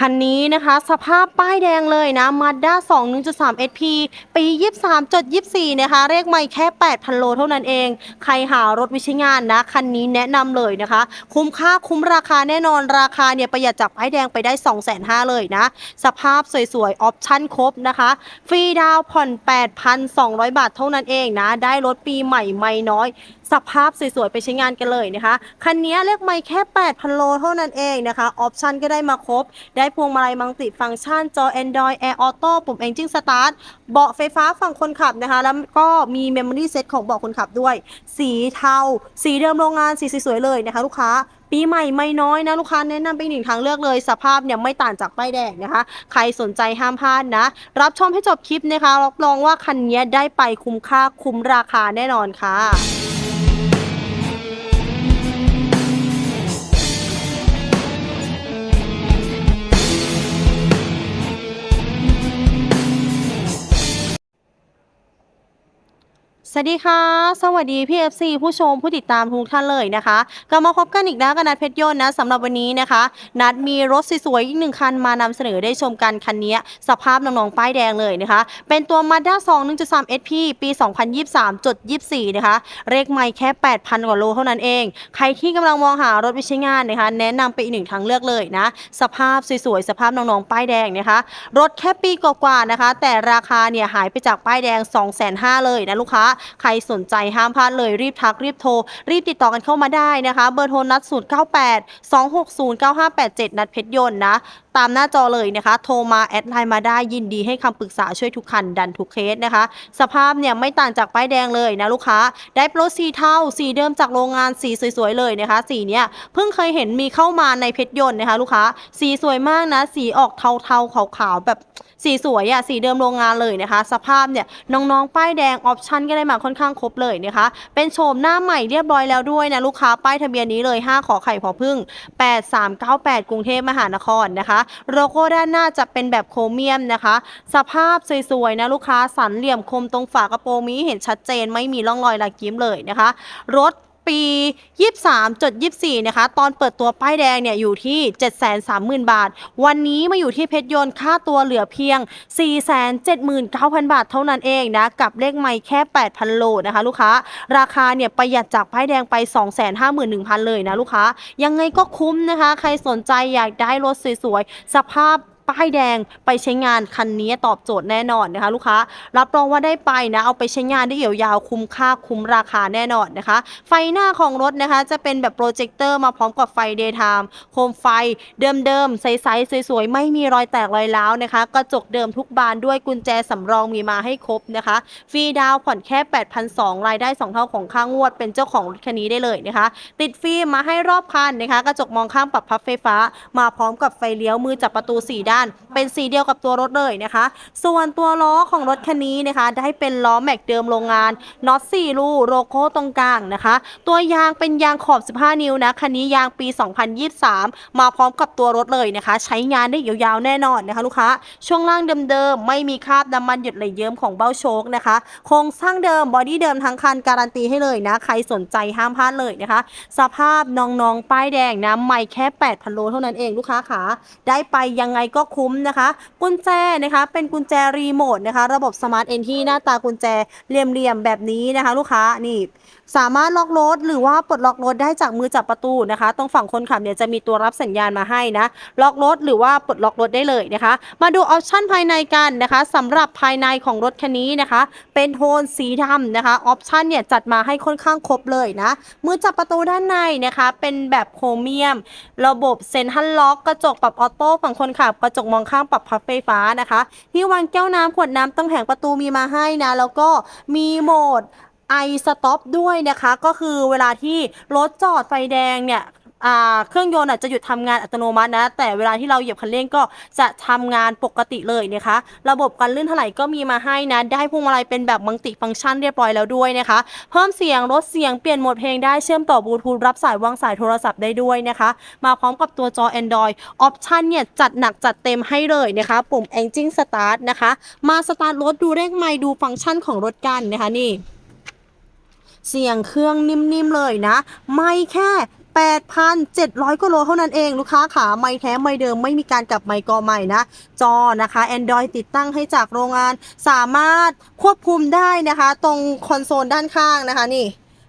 คันนี้นะคะ สภาพป้ายแดงเลยนะ Mazda 2 1.3 SP ปี 23.24 นะคะ เลขไม่แค่ 8,000 โลเท่านั้นเอง ใครหารถวิชงานนะ คันนี้แนะนำเลยนะคะ คุ้มค่าคุ้มราคาแน่นอนราคาเนี่ย ประหยัดจากป้ายแดงไปได้ 2,500เลยนะ สภาพสวยๆ ออปชั่นครบนะคะ ฟรีดาวน์ผ่อน 8,200 บาทเท่านั้นเองนะ ได้รถปีใหม่ไม่น้อยสภาพสวยๆ ไปใช้งานกันเลยนะคะ คันนี้เรียกไม่แค่ 8,000 โลเท่านั้นเองนะคะ ออปชันก็ได้มาครบ ได้พวงมาลัยมังติฟังก์ชัน จอ Android Air Auto ปุ่ม Engine Start เบาะไฟฟ้าฝั่งคนขับนะคะ แล้วก็มี Memory Set ของเบาะคนขับด้วย สีเทา สีเดิมโรงงาน สีสวยๆ เลยนะคะ ลูกค้าปีใหม่ไม่น้อยนะลูกค้าแนะนำเป็นหนึ่งทางเลือกเลย สภาพเนี่ยไม่ต่างจากป้ายแดงนะคะ ใครสนใจห้ามพลาดนะ รับชมให้จบคลิปนะคะรับรองว่าคันนี้ได้ไปคุ้มค่าคุ้มราคาแน่นอนค่ะ สวัสดีค่ะ สวัสดีพี่ FC ผู้ชมผู้ติดตามทุกท่านเลยนะคะกลับมาพบกันอีกแล้วกับนัดเพชรยนต์นะสำหรับวันนี้นะคะ นัดมีรถสวยๆอีกหนึ่งคันมานำเสนอได้ชมกันคันนี้สภาพน้องๆป้ายแดงเลยนะคะ เป็นตัว Mazda 2 1.3 SP ปี 2023.24 นะคะ เลขไม่แค่ 8,000 กว่าโลเท่านั้นเอง ใครที่กำลังมองหารถไปใช้งานนะคะ แนะนำไปอีกหนึ่งทางเลือกเลยนะ สภาพสวยๆสภาพน้องๆป้ายแดงนะคะ รถแค่ปีกว่าๆนะคะ แต่ราคาเนี่ยหายไปจากป้ายแดง 2,500เลยนะลูกค้าใครสนใจห้ามพลาดเลยรีบทักรีบโทร รีบติดต่อกันเข้ามาได้นะคะ เบอร์โทรนัด 098 260 9587 นัดเพชรยนต์นะ ตามหน้าจอเลยนะคะ โทรมาแอดไลน์มาได้ยินดีให้คำปรึกษาช่วยทุกคันดันทุกเคสนะคะ สภาพเนี่ยไม่ต่างจากป้ายแดงเลยนะลูกค้า ได้โปรสีเทาสีเดิมจากโรงงานสีสวยๆเลยนะคะ สีเนี้ยเพิ่งเคยเห็นมีเข้ามาในเพชรยนต์นะคะ ลูกค้า สีสวยมากนะ สีออกเทาๆขาวๆแบบ สีสวยอะสีเดิมโรงงานเลยนะคะ สภาพเนี่ยน้องๆป้ายแดงออปชั่นก็ได้มาค่อนข้างครบเลยนะคะ เป็นโฉมหน้าใหม่เรียบร้อยแล้วด้วยนะลูกค้าป้ายทะเบียนนี้เลย 5 ขอไข่พอพึ่ง 8398 กรุงเทพมหานครนะคะโลโก้ด้านหน้าจะเป็นแบบโครเมียมนะคะ สภาพสวยๆนะลูกค้าสันเหลี่ยมคมตรงฝากระโปรงมีเห็นชัดเจนไม่มีร่องรอยลากิ้มเลยนะคะ รถ ปี 23.24 นะคะ ตอนเปิดตัวป้ายแดงเนี่ยอยู่ที่ 730,000 บาท วันนี้มาอยู่ที่เพชรยนต์ค่าตัวเหลือเพียง 479,000 บาทเท่านั้นเองนะ กับเลขไม่แค่ 8,000 โลนะคะ ลูกค้า ราคาเนี่ยประหยัดจากป้ายแดงไป 251,000 เลยนะลูกค้า ยังไงก็คุ้มนะคะ ใครสนใจอยากได้รถสวยๆ สภาพ ป้ายแดงไปใช้งานคันนี้ตอบโจทย์แน่นอนนะคะ ลูกค้า รับรองว่าได้ไปนะ เอาไปใช้งานได้ยาวๆคุ้มค่าคุ้มราคาแน่นอนนะคะ ไฟหน้าของรถนะคะ จะเป็นแบบโปรเจคเตอร์มาพร้อมกับไฟเดย์ไทม์โคมไฟเดิมๆใสๆสวยๆ ไม่มีรอยแตกรอยร้าวนะคะกระจกเดิมทุกบานด้วยกุญแจสำรองมีมาให้ครบนะคะฟรีดาวผ่อนแค่ 8,200รายได้ 2 เท่าของค่างวด เป็นเจ้าของรถคันนี้ได้เลยนะคะ ติดฟิล์มมาให้รอบคันนะคะ กระจกมองข้างปรับพับไฟฟ้า มาพร้อมกับไฟเลี้ยวมือจับประตู4ด้านเป็นสีเดียวกับตัวรถเลยนะคะ ส่วนตัวล้อของรถคันนี้นะคะได้เป็นล้อแม็กเดิมโรงงานน็อต4รูโลโก้ตรงกลางนะคะ ตัวยางเป็นยางขอบ 15 นิ้วนะคันนี้ยางปี 2023 มาพร้อมกับตัวรถเลยนะคะ ใช้งานได้ยาวๆแน่นอนนะคะลูกค้า ช่วงล่างเดิมๆไม่มีคราบน้ำมันหยดไหลเยิ้มของเบ้าโชคนะคะโครงสร้างเดิมบอดี้เดิมทั้งคันการันตีให้เลยนะ ใครสนใจห้ามพลาดเลยนะคะ สภาพน้องๆป้ายแดงนะไม่แค่ 8,000โลเท่านั้นเองลูกค้าขาได้ไปยังไงก็คุ้มนะคะ กุญแจนะคะ เป็นกุญแจรีโมทนะคะ ระบบสมาร์ทเอนที่หน้าตากุญแจเหลี่ยมๆแบบนี้นะคะ ลูกค้านี่สามารถล็อกรถหรือว่าปลดล็อกรถได้จากมือจับประตูนะคะ ตรงฝั่งคนขับเนี่ยจะมีตัวรับสัญญาณมาให้นะล็อกรถหรือว่าปลดล็อกรถได้เลยนะคะ มาดูออปชั่นภายในกันนะคะสำหรับภายในของรถคันนี้นะคะ เป็นโทนสีดำนะคะออปชั่นเนี่ยจัดมาให้ค่อนข้างครบเลยนะมือจับประตูด้านในนะคะ เป็นแบบโครเมียม ระบบเซ็นทรัลล็อกกระจกปรับออโต้ฝั่งคนขับกระจจกมองข้างปรับพับไฟฟ้านะคะ ที่วางแก้วน้ำขวดน้ำตั้งแผงประตูมีมาให้นะ แล้วก็มีโหมดไอสต็อปด้วยนะคะ ก็คือเวลาที่รถจอดไฟแดงเนี่ย อ่าเครื่องยนต์จะหยุดทำงานอัตโนมัตินะ แต่เวลาที่เราเหยียบคันเร่งก็จะทำงานปกติเลยนะคะ ระบบการลื่นถลายก็มีมาให้นะ ได้พวงมาลัยเป็นแบบมัลติฟังก์ชันเรียบร้อยแล้วด้วยนะคะ เพิ่มเสียงลดเสียงเปลี่ยนโหมดเพลงได้เชื่อมต่อบลูทูธรับสายวางสายโทรศัพท์ได้ด้วยนะคะ มาพร้อมกับตัวจอ Android ออปชันเนี่ยจัดหนักจัดเต็มให้เลยนะคะ ปุ่ม Engine Start นะคะ มาสตาร์ทรถดูเลขไมดูฟังก์ชันของรถกันนะคะนี่เสียงเครื่องนิ่มๆเลยนะ ไม่แค่ 8,700กิโลเท่านั้นเองลูกค้าขาไม่แท้ไม่เดิมไม่มีการกลับไม่กอใหม่นะ จอนะคะ Android ติดตั้งให้จากโรงงาน สามารถควบคุมได้นะคะ ตรงคอนโซลด้านข้างนะคะนี่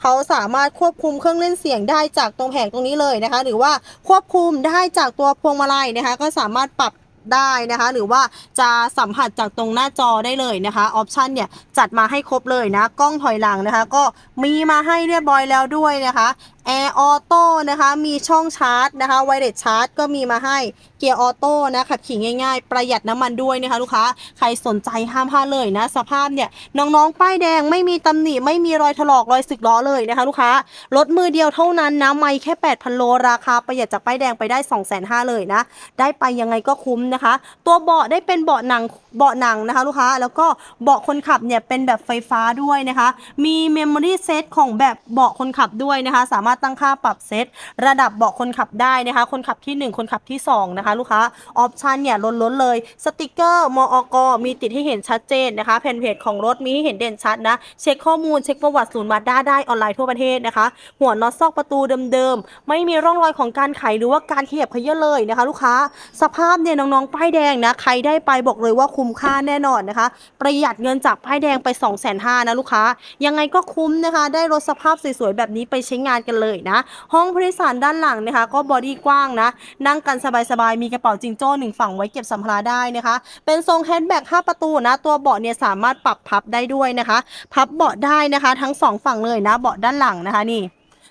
เขาสามารถควบคุมเครื่องเล่นเสียงได้จากตรงแผงตรงนี้เลยนะคะ หรือว่าควบคุมได้จากตัวพวงมาลัยนะคะ ก็สามารถปรับได้นะคะ หรือว่าจะสัมผัสจากตรงหน้าจอได้เลยนะคะออปชันเนี่ยจัดมาให้ครบเลยนะ กล้องถอยหลังนะคะ ก็มีมาให้เรียบร้อยแล้วด้วยนะคะ แอร์ออโต้นะคะ มีช่องชาร์จนะคะไวเลสชาร์จก็มีมาให้เกียร์ออโต้นะขับขี่ง่ายๆ ประหยัดน้ำมันด้วยนะคะลูกค้าใครสนใจห้ามพลาดเลยนะ สภาพเนี่ยน้องๆ ป้ายแดงไม่มีตำหนิไม่มีรอยถลอกรอยสึกล้อเลยนะคะ ลูกค้ารถมือเดียวเท่านั้นนะไม่แค่ 8,000 โลราคาประหยัดจากป้ายแดงไปได้ 2,500เลยนะ ได้ไปยังไงก็คุ้มนะคะ ตัวเบาะได้เป็นเบาะหนังเบาะหนังนะคะ ลูกค้าแล้วก็เบาะคนขับเนี่ยเป็นแบบไฟฟ้าด้วยนะคะ มีเมมโมรี่เซตของแบบเบาะคนขับด้วยนะคะ สามารถตั้งค่าปรับเซตระดับเบาะคนขับได้นะคะ คนขับทีหนึ่1 คนขับที่ 2 นะคะ ลูกค้าออปชันเนี่ยล้นๆเลย สติกเกอร์มออกมีติดให้เห็นชัดเจนนะคะแผ่นเพจของรถมีให้เห็นเด่นชัดนะ เช็คข้อมูลเช็คประวัติศูนย์มาด้าได้ออนไลน์ทั่วประเทศนะคะ หัวน็อตซอกประตูเดิมๆ ไม่มีร่องรอยของการไขหรือว่าการเขยับเขยื้อเลยนะคะ ลูกค้าสภาพเนี่ยน้องๆป้ายแดงนะใครได้ไปบอกเลยว่าคุ้มค่าแน่นอนนะคะ ประหยัดเงินจากป้ายแดงไป 2 5 0 0 0 0นะลูกค้า ยังไงก็คุ้มนะคะ ได้รถสภาพสวยๆแบบนี้ไปใช้งานกันเลยนะ ห้องผู้โดยสารด้านหลังนะคะ ก็บอดี้กว้างนะ นั่งกันสบายๆ มีกระเป๋าจิงโจ้หนึ่งฝั่งไว้เก็บสัมภาระได้นะคะ เป็นทรงแฮนด์แบ็ก5ประตูนะ ตัวเบาะเนี่ยสามารถปรับพับได้ด้วยนะคะ พับเบาะได้นะคะ ทั้งสองฝั่งเลยนะ เบาะด้านหลังนะคะนี่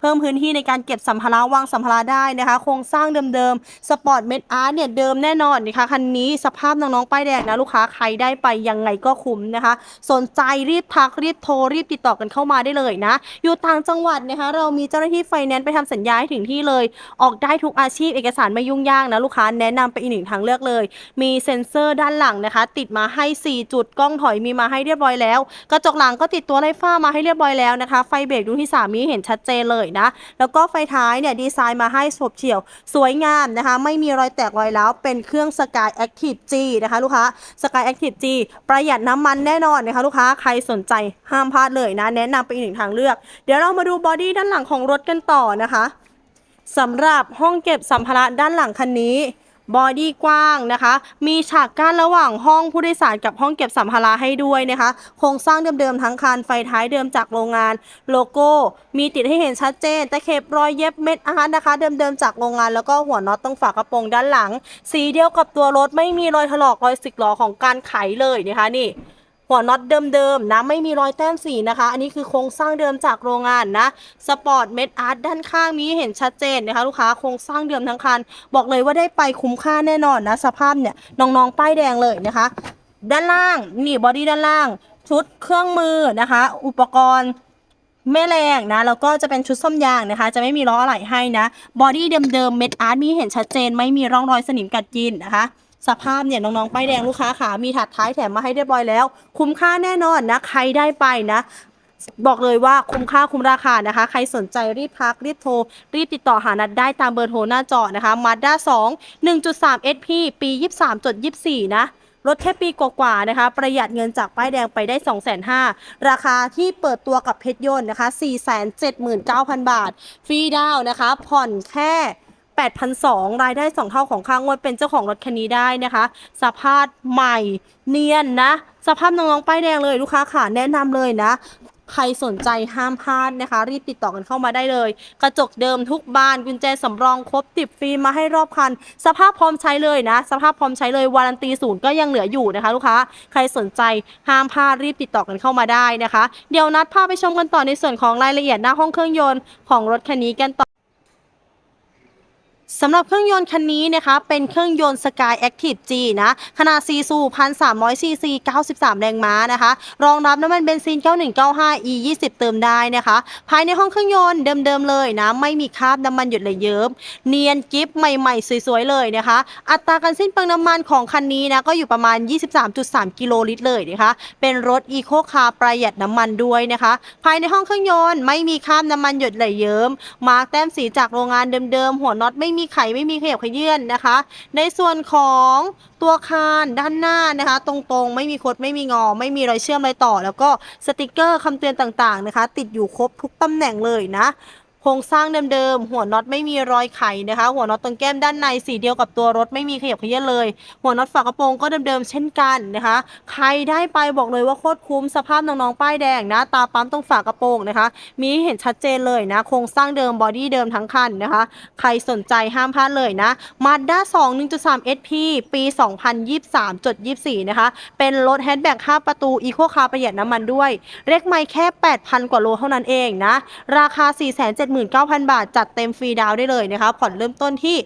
เพิ่มพื้นที่ในการเก็บสัมภาระวางสัมภาระได้นะคะ โครงสร้างเดิมๆ สปอร์ตเมดอาร์เนี่ยเดิมแน่นอนนะคะคันนี้สภาพน้องๆป้ายแดงนะลูกค้าใครได้ไปยังไงก็คุ้มนะคะ สนใจรีบทักรีบโทรรีบติดต่อกันเข้ามาได้เลยนะ อยู่ต่างจังหวัดนะคะเรามีเจ้าหน้าที่ไฟแนนซ์ไปทำสัญญาให้ถึงที่เลย ออกได้ทุกอาชีพเอกสารไม่ยุ่งยากนะลูกค้าแนะนำไปอีกหนึ่งทางเลือกเลย มีเซ็นเซอร์ด้านหลังนะคะ ติดมาให้ 4 จุดกล้องถอยมีมาให้เรียบร้อยแล้ว กระจกหลังก็ติดตัวไล่ฟ้ามาให้เรียบร้อยแล้วนะคะ ไฟเบรกดวงที่3มีเห็นชัดเจนเลยนะ แล้วก็ไฟท้ายเนี่ยดีไซน์มาให้สบเฉี่ยว สวยงามนะคะ ไม่มีรอยแตกรอยร้าวเป็นเครื่อง Sky Active G นะคะลูกค้า Sky Active G ประหยัดน้ำมันแน่นอนนะคะลูกค้าใครสนใจห้ามพลาดเลยนะ แนะนำไปอีกหนึ่งทางเลือก เดี๋ยวเรามาดูบอดี้ด้านหลังของรถกันต่อนะคะสำหรับห้องเก็บสัมภาระด้านหลังคันนี้ บอดี้กว้างนะคะ มีฉากกั้นระหว่างห้องผู้โดยสารกับห้องเก็บสัมภาระให้ด้วยนะคะ โครงสร้างเดิมๆทั้งคัน ไฟท้ายเดิมจากโรงงาน โลโก้ มีติดให้เห็นชัดเจน ตะเข็บรอยเย็บเม็ดอาร์ตนะคะ เดิมๆจากโรงงาน แล้วก็หัวน็อตตรงฝากระโปรงด้านหลัง สีเดียวกับตัวรถไม่มีรอยถลอกรอยสึกหรอของการไขเลยนะคะนี่ หัวน็อตเดิมๆนะไม่มีรอยแต้มสีนะคะ อันนี้คือโครงสร้างเดิมจากโรงงานนะสปอร์ตเม็ดอาร์ตด้านข้างมีเห็นชัดเจนนะคะลูกค้าโครงสร้างเดิมทั้งคัน บอกเลยว่าได้ไปคุ้มค่าแน่นอนนะสภาพเนี่ยน้องๆป้ายแดงเลยนะคะ ด้านล่างนี่บอดี้ด้านล่าง ชุดเครื่องมือนะคะ อุปกรณ์แม่แรงนะแล้วก็จะเป็นชุดส้มยางนะคะ จะไม่มีล้ออะไหล่ให้นะบอดี้เดิมๆเม็ดอาร์ตมีเห็นชัดเจน ไม่มีร่องรอยสนิมกัดกินนะคะ สภาพเนี่ยน้องๆป้ายแดงลูกค้าขามีถัดท้ายแถมมาให้เรียบร้อยแล้ว คุ้มค่าแน่นอนนะใครได้ไปนะบอกเลยว่าคุ้มค่าคุ้มราคานะคะ ใครสนใจรีบพัก รีบโทร รีบติดต่อหานัดได้ตามเบอร์โทรหน้าจอนะคะมาด้า2 1.3 SP ปี 23.24 นะรถแค่ปีกว่าๆนะคะ ประหยัดเงินจากป้ายแดงไปได้ 2 5 0 0 0ราคาที่เปิดตัวกับเพชรยนต์นะคะ 479,000 บาท ฟรีดาวนะคะ ผ่อนแค่ 8,200 รายได้ 2 เท่าของค่างวดเป็นเจ้าของรถคันนี้ได้นะคะ สภาพใหม่เนียนนะ สภาพน้องๆป้ายแดงเลยลูกค้าค่ะแนะนำเลยนะใครสนใจห้ามพลาดนะคะ รีบติดต่อกันเข้ามาได้เลย กระจกเดิมทุกบานกุญแจสำรองครบติดฟิล์มมาให้รอบคัน สภาพพร้อมใช้เลยนะ สภาพพร้อมใช้เลยวารันตีศูนย์ก็ยังเหลืออยู่นะคะ ลูกค้าใครสนใจห้ามพลาดรีบติดต่อกันเข้ามาได้นะคะ เดี๋ยวนัดพาไปชมกันต่อในส่วนของรายละเอียดหน้าห้องเครื่องยนต์ของรถคันนี้กันต่อ สำหรับเครื่องยนต์คันนี้นะคะเป็นเครื่องยนต์ Sky Active G นะขนาด4สูบ1,300ซีซี93 แรงม้านะคะ รองรับน้ำมันเบนซิน 9195 E 20เติมได้นะคะ ภายในห้องเครื่องยนต์เดิมๆเลยนะ ไม่มีคราบน้ำมันหยดเลยเยิ้มเนียนกิฟใหม่ๆ สวยๆ เลยนะคะ อัตราการสิ้นเปลืองน้ำมันของคันนี้นะ ก็อยู่ประมาณ 23.3 กิโลลิตรเลยนะคะ เป็นรถ Eco Car ประหยัดน้ำมันด้วยนะคะ ภายในห้องเครื่องยนต์ไม่มีคราบน้ำมันหยดไหลเยิ้มมาร์กแต้มสีจากโรงงานเดิมๆหัวน็อตไม่มีไขไม่มีขยับขยื่นนะคะ ในส่วนของตัวคานด้านหน้านะคะ ตรงๆ ไม่มีคดไม่มีงอ ไม่มีรอยเชื่อมรอยต่อ แล้วก็สติกเกอร์คำเตือนต่างๆนะคะ ติดอยู่ครบทุกตำแหน่งเลยนะ โครงสร้างเดิมๆ หัวน็อตไม่มีรอยไขนะคะ หัวน็อตตรงแก้มด้านในสีเดียวกับตัวรถไม่มีขยับเขยื้อนเลย หัวน็อตฝากระโปรงก็เดิมๆ เช่นกันนะคะ ใครได้ไปบอกเลยว่าโคตรคุ้มสภาพน้องๆ ป้ายแดงนะ ตาปั๊มตรงฝากระโปรงนะคะ มีให้เห็นชัดเจนเลยนะ โครงสร้างเดิมบอดี้เดิมทั้งคันนะคะ ใครสนใจห้ามพลาดเลยนะ Mazda 2 1.3 SP ปี 2023.24 นะคะ เป็นรถแฮชแบ็ก5ประตู Eco Car ประหยัดน้ำมันด้วย เลขไม่แค่ 8,000 กว่าโลเท่านั้นเองนะ ราคา79,000 บาท จัดเต็มฟรีดาวได้เลยนะคะ ผ่อนเริ่มต้นที่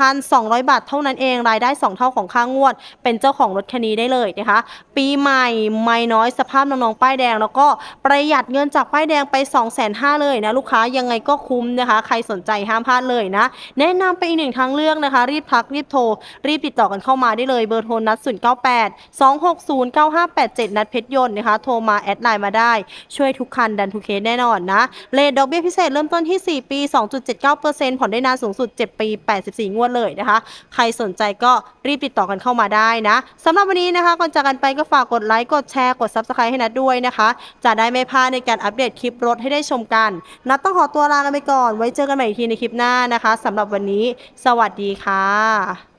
8,200 บาทเท่านั้นเอง รายได้ 2 เท่าของค่างวด เป็นเจ้าของรถคันนี้ได้เลยนะคะ ปีใหม่ไม่น้อยสภาพน้องๆป้ายแดง แล้วก็ประหยัดเงินจากป้ายแดงไป 2,500เลยนะลูกค้ายังไงก็คุ้มนะคะ ใครสนใจห้ามพลาดเลยนะ แนะนำไปอีกหนึ่งทางเลือกนะคะ รีบทักรีบโทร รีบติดต่อกันเข้ามาได้เลยเบอร์โทรนัด098 260 9587 นัดเพชรยนต์นะคะโทรมาแอดไลน์มาได้ช่วยทุกคันดันทุกเคสแน่นอนนะเลทดอกเบี้ยพิเศษเริ่มต้นต้นที่ 4 ปี 2.79%ผ่อนได้นานสูงสุด 7 ปี 84 งวดเลยนะคะ ใครสนใจก็รีบติดต่อกันเข้ามาได้นะสำหรับวันนี้นะคะก่อนจากกันไปก็ฝากกดไลค์กดแชร์กด Subscribe ให้นัดด้วยนะคะ จะได้ไม่พลาดในการอัปเดตคลิปรถให้ได้ชมกัน นัดต้องขอตัวลากันไปก่อนไว้เจอกันใหม่อีกทีในคลิปหน้านะคะสำหรับวันนี้ สวัสดีค่ะ